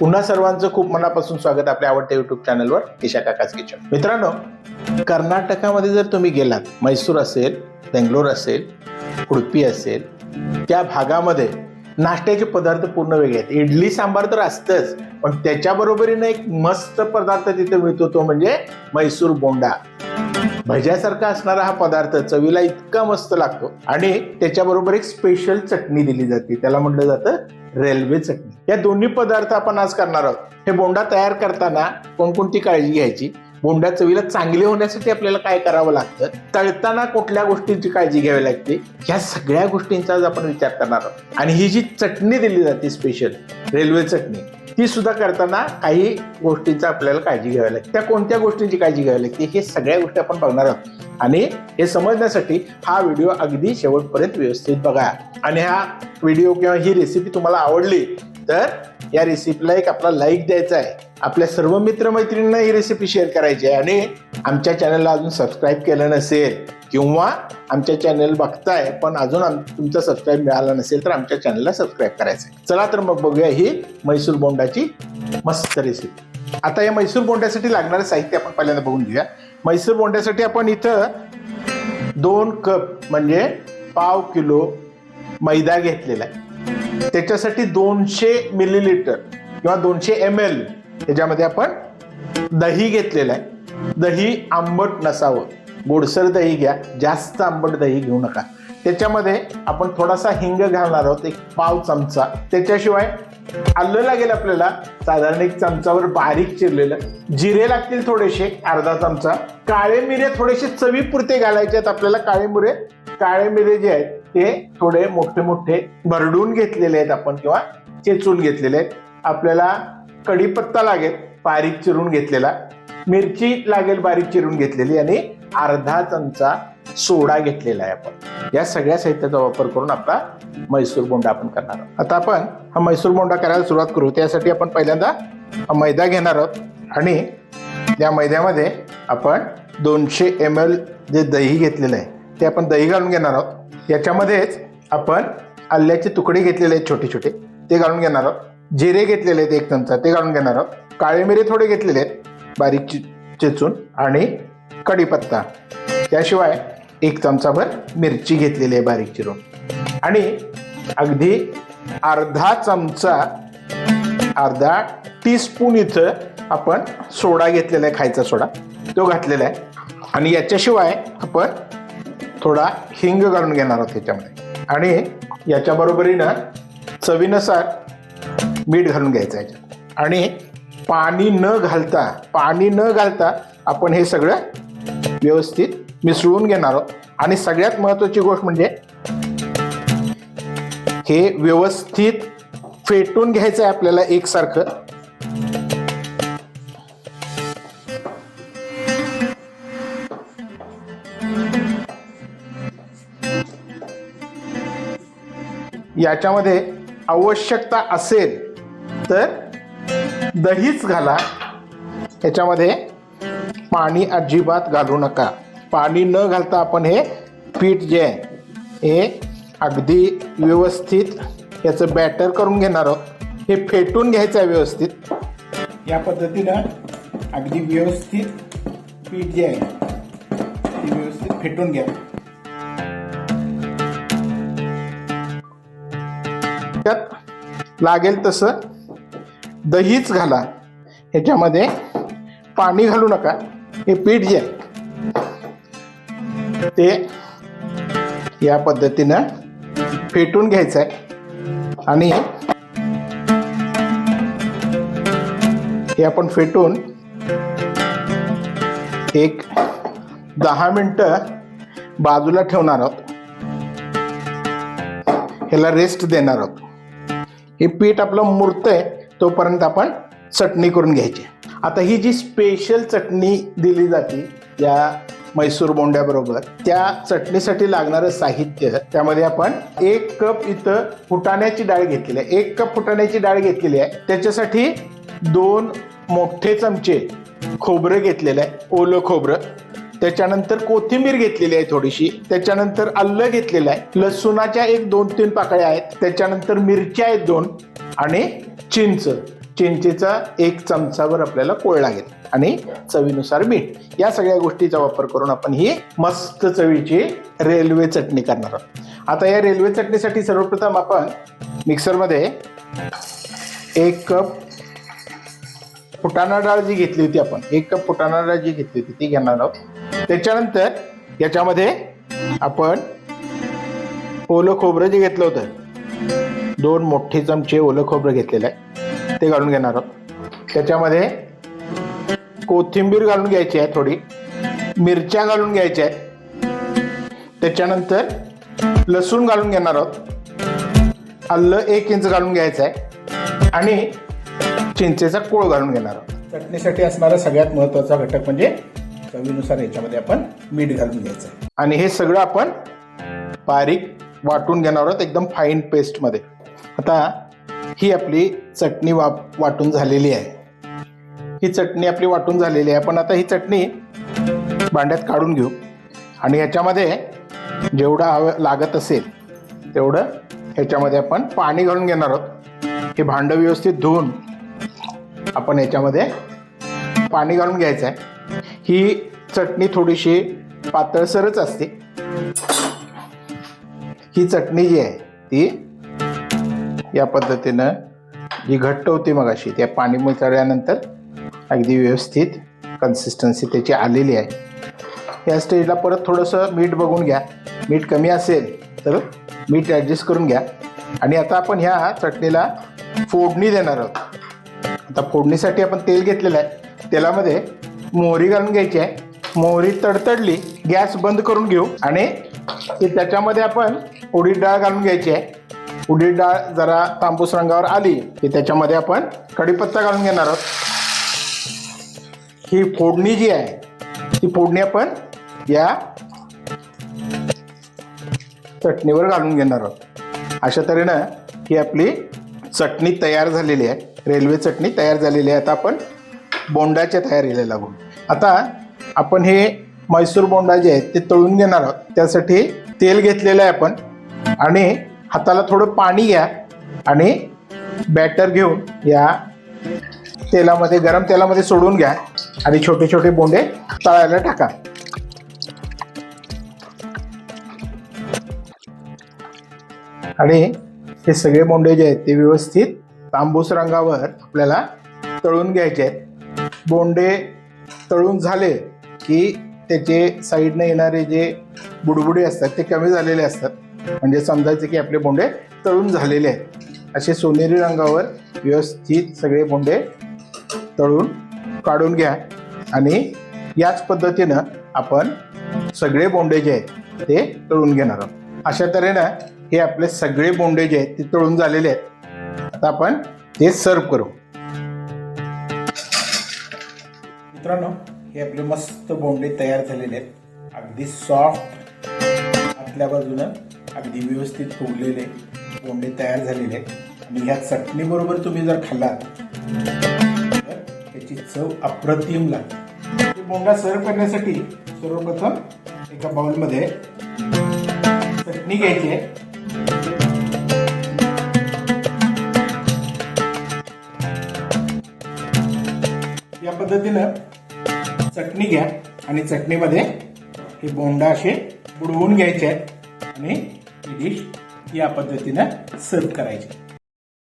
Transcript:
पुन्हा सर्वांचं खूप मनापासून स्वागत आपल्या आवडत्या युट्यूब चॅनलवर इशा काकाच किचन मित्रांनो कर्नाटकामध्ये जर तुम्ही गेलात म्हैसूर असेल बेंगलोर असेल उडपी असेल त्या भागामध्ये नाश्त्याचे पदार्थ पूर्ण वेगळे आहेत. इडली सांबार तर असतंच पण त्याच्याबरोबरीनं एक मस्त पदार्थ तिथे मिळतो तो म्हणजे म्हैसूर बोंडा. भज्यासारखा असणारा हा पदार्थ चवीला इतका मस्त लागतो. आणि त्याच्याबरोबर एक स्पेशल चटणी दिली जाते. त्याला म्हटलं जातं रेल्वे चटणी. या दोन्ही पदार्थ आपण आज करणार आहोत. हे बोंडा तयार करताना कोणकोणती काळजी घ्यायची? बोंडा चवीला चांगली होण्यासाठी आपल्याला काय करावं लागतं? तळताना कुठल्या गोष्टींची काळजी घ्यावी लागते? ह्या सगळ्या गोष्टींचा आज आपण विचार करणार आहोत. आणि ही जी चटणी दिली जाते स्पेशल रेल्वे चटणी ती सुद्धा करताना काही गोष्टींचा आपल्याला काळजी घ्यावी लागते. त्या कोणत्या गोष्टींची काळजी घ्यावी लागते हे सगळ्या गोष्टी आपण बघणार आहोत. आणि हे समजण्यासाठी हा व्हिडिओ अगदी शेवटपर्यंत व्यवस्थित बघा. आणि हा व्हिडिओ किंवा ही रेसिपी तुम्हाला आवडली तर या रेसिपीला एक आपला लाईक द्यायचा आहे. आपल्या सर्व मित्रमैत्रिणींना ही रेसिपी शेअर करायची आहे. आणि आमच्या चॅनलला अजून सबस्क्राईब केलं नसेल किंवा आमच्या चॅनल बघताय पण अजून तुमचं तुमचा सबस्क्राईब मिळाला नसेल तर आमच्या चॅनलला सबस्क्राईब करायचं आहे. चला तर मग बघूया ही मैसूर बोंडाची मस्त रेसिपी आता या म्हैसूर बोंड्यासाठी लागणारं साहित्य आपण पहिल्यांदा बघून घेऊया. मैसूर बोंड्यासाठी आपण इथं दोन कप म्हणजे पाव किलो मैदा घेतलेला आहे. त्याच्यासाठी दोनशे मिलीलिटर किंवा दोनशे एम एल याच्यामध्ये आपण दही घेतलेलं आहे. दही आंबट नसावं. गोडसर दही घ्या. जास्त आंबट दही घेऊ नका. त्याच्यामध्ये आपण थोडासा हिंग घालणार आहोत एक पाव चमचा. त्याच्याशिवाय आलं लागेल आपल्याला. साधारण एक चमचावर बारीक चिरलेलं. जिरे लागतील थोडेसे अर्धा चमचा. काळे मिरे थोडेसे चवीपुरते घालायचे आहेत आपल्याला. काळे मिरे काळे मिरे जे आहेत ते थोडे मोठे मोठे भरडून घेतलेले आहेत आपण किंवा चेचून घेतलेले आहेत. आपल्याला कढीपत्ता लागेल बारीक चिरून घेतलेला. मिरची लागेल बारीक चिरून घेतलेली आणि अर्धा चमचा सोडा घेतलेला आहे आपण. या सगळ्या साहित्याचा वापर करून आपला मैसूर बोंडा आपण करणार आहोत. आता आपण हा मैसूर बोंडा करायला सुरुवात करू. त्यासाठी आपण पहिल्यांदा हा मैदा घेणार आहोत आणि या मैद्यामध्ये आपण दोनशे एम एल जे दही घेतलेलं आहे ते आपण दही घालून घेणार आहोत. याच्यामध्येच आपण आल्याचे तुकडे घेतलेले आहेत छोटे छोटे ते घालून घेणार आहोत. जिरे घेतलेले आहेत एक चमचा ते घालून घेणार आहोत. काळे मिरे थोडे घेतलेले आहेत बारीक चेचून आणि कढीपत्ता. त्याशिवाय एक चमचाभर मिरची घेतलेली आहे बारीक चिरून. आणि अगदी अर्धा चमचा अर्धा टीस्पून इथं आपण सोडा घेतलेला आहे खायचा सोडा. तो घातलेला आहे. आणि याच्याशिवाय आपण थोडा हिंग घालून घेणार आहोत त्याच्यामध्ये आणि याच्याबरोबरीनं चवीनुसार मीठ घालून घ्यायचं याच्यात. आणि पाणी न घालता पाणी न घालता आपण हे सगळं व्यवस्थित मिसळून घेणार आहोत. आणि सगळ्यात महत्त्वाची गोष्ट म्हणजे हे व्यवस्थित फेटून घ्यायचं आहे आपल्याला एकसारखं. याच्यामध्ये आवश्यकता असेल तर दहीच घाला. याच्यामध्ये पाणी अजिबात घालू नका. पाणी न घालता आपण हे पीठ जे आहे हे अगदी व्यवस्थित याचं बॅटर करून घेणार आहोत. हे फेटून घ्यायचं आहे व्यवस्थित. या पद्धतीनं अगदी व्यवस्थित पीठ जे आहे ते व्यवस्थित फेटून घ्या. त्यात लागेल तसं दहीच घाला. ह्याच्यामध्ये पाणी घालू नका. हे पीठ जे आहे ते या पद्धतीनं फेटून घ्यायचं आहे आणि हे आपण फेटून एक दहा मिनटं बाजूला ठेवणार आहोत. ह्याला रेस्ट देणार आहोत. हे पीठ आपलं मुरतंय तोपर्यंत आपण चटणी करून घ्यायची. आता ही जी स्पेशल चटणी दिली जाते या मैसूर बोंड्याबरोबर त्या चटणीसाठी लागणारं साहित्य त्यामध्ये आपण एक कप इथं फुटाण्याची डाळ घेतलेली आहे. एक कप फुटाण्याची डाळ घेतलेली आहे. त्याच्यासाठी दोन मोठे चमचे खोबरं घेतलेलं आहे. ओलं खोबरं. त्याच्यानंतर कोथिंबीर घेतलेली आहे थोडीशी. त्याच्यानंतर आल्लं घेतलेलं आहे. लसूणाच्या एक दोन तीन पाकळ्या आहेत. त्याच्यानंतर मिरच्या आहेत दोन आणि चिंच. चिंचेचा एक चमचावर आपल्याला कोळ लागेल आणि चवीनुसार मीठ. या सगळ्या गोष्टीचा वापर करून आपण ही मस्त चवीची रेल्वे चटणी करणार आहोत. आता या रेल्वे चटणीसाठी सर्वप्रथम आपण मिक्सरमध्ये एक कप फुटाणा डाळ जी घेतली होती आपण एक कप फुटाणा डाळ जी घेतली होती ती घेणार आहोत. त्याच्यानंतर याच्यामध्ये आपण ओलं खोबरं जे घेतलं होतं दोन मोठे चमचे ओलं खोबरं घेतलेलं आहे. ते घालून घेणार आहोत. त्याच्यामध्ये कोथिंबीर घालून घ्यायची आहे थोडी मिरच्या घालून घ्यायच्या आहेत. त्याच्यानंतर लसूण घालून घेणार आहोत. आलं एक इंच घालून घ्यायचं आहे. आणि चिंचेचा कोळ घालून घेणार आहोत. चटणीसाठी असणारा सगळ्यात महत्त्वाचा घटक म्हणजे चवीनुसार याच्यामध्ये आपण मीठ घालून घ्यायचं आहे. आणि हे सगळं आपण बारीक वाटून घेणार आहोत एकदम फाईन पेस्टमध्ये आता ही आपली चटणी वा वाटून झालेली आहे. ही चटणी आपली वाटून झालेली आहे. आपण आता ही चटणी भांड्यात काढून घेऊ. आणि ह्याच्यामध्ये जेवढं हवं लागत असेल तेवढं ह्याच्यामध्ये आपण पाणी घालून घेणार आहोत. हे भांडं व्यवस्थित धुवून आपण याच्यामध्ये पाणी घालून घ्यायचं आहे. ही चटणी थोडीशी पातळसरच असते. ही चटणी जी आहे ती या पद्धतीनं जी घट्ट होती मग अशी त्या पाणी मिसळल्यानंतर अगदी व्यवस्थित कन्सिस्टन्सी त्याची आलेली आहे. या स्टेजला परत थोडंसं मीठ बघून घ्या. मीठ कमी असेल तर मीठ ॲडजस्ट करून घ्या. आणि आता आपण ह्या चटणीला फोडणी देणार आहोत. आता फोडणीसाठी आपण तेल घेतलेलं आहे. तेलामध्ये मोहरी घालून घ्यायची आहे. मोहरी तडतडली गॅस बंद करून घेऊ. आणि ते त्याच्यामध्ये आपण उडीद डाळ घालून घ्यायची आहे. उडीद डाळ जरा तांबूस रंगावर आली की त्याच्यामध्ये आपण कढीपत्ता घालून घेणार आहोत. ही फोडणी जी आहे ती फोडणी आपण या चटणीवर घालून घेणार आहोत. अशा तऱ्हेनं ही आपली चटणी तयार झालेली आहे. रेल्वे चटणी तयार झालेली आहे. आता आपण बोंडाच्या तयारीला लागू. आता आपण हे मैसूर बोंडा जे आहेत ते तळून घेणार आहोत. त्यासाठी तेल घेतलेलं आहे आपण. आणि हाताला थोडं पाणी घ्या आणि बॅटर घेऊन या तेलामध्ये गरम तेलामध्ये सोडून घ्या आणि छोटे छोटे बोंडे तळायला टाका. आणि हे सगळे बोंडे जे आहेत ते व्यवस्थित तांबूस रंगावर आपल्याला तळून घ्यायचे आहेत. बोंडे तळून झाले की त्याचे साईडनं येणारे जे बुडबुडे असतात ते कमी झालेले असतात. म्हणजे समजायचे की आपले बोंडे तळून झालेले आहेत. असे सोनेरी रंगावर व्यवस्थित सगळे बोंडे तळून काढून घ्या. आणि याच पद्धतीनं आपण सगळे बोंडे जे आहेत ते तळून घेणार आहोत. अशा तऱ्हेनं हे आपले सगळे बोंडे जे आहेत ते तळून झालेले आहेत. आता आपण ते सर्व करू. मित्रांनो हे आपले मस्त बोंडे तयार झालेले आहेत. अगदी सॉफ्ट आतल्या बाजूनं. अगदी व्यवस्थित फुगलेले बोंडे तयार झालेले आहेत. आणि ह्या चटणीबरोबर तुम्ही जर खाल्लात तर त्याची चव अप्रतिम लागते. बोंडा सर्व करण्यासाठी सर्वप्रथम एका बाउलमध्ये चटणी घ्यायची आहे. या पद्धतीनं चटणी घ्या आणि चटणीमध्ये हे बोंडा असे बुडवून घ्यायचे आहेत. आणि ही डिश या पद्धतीनं सर्व करायची.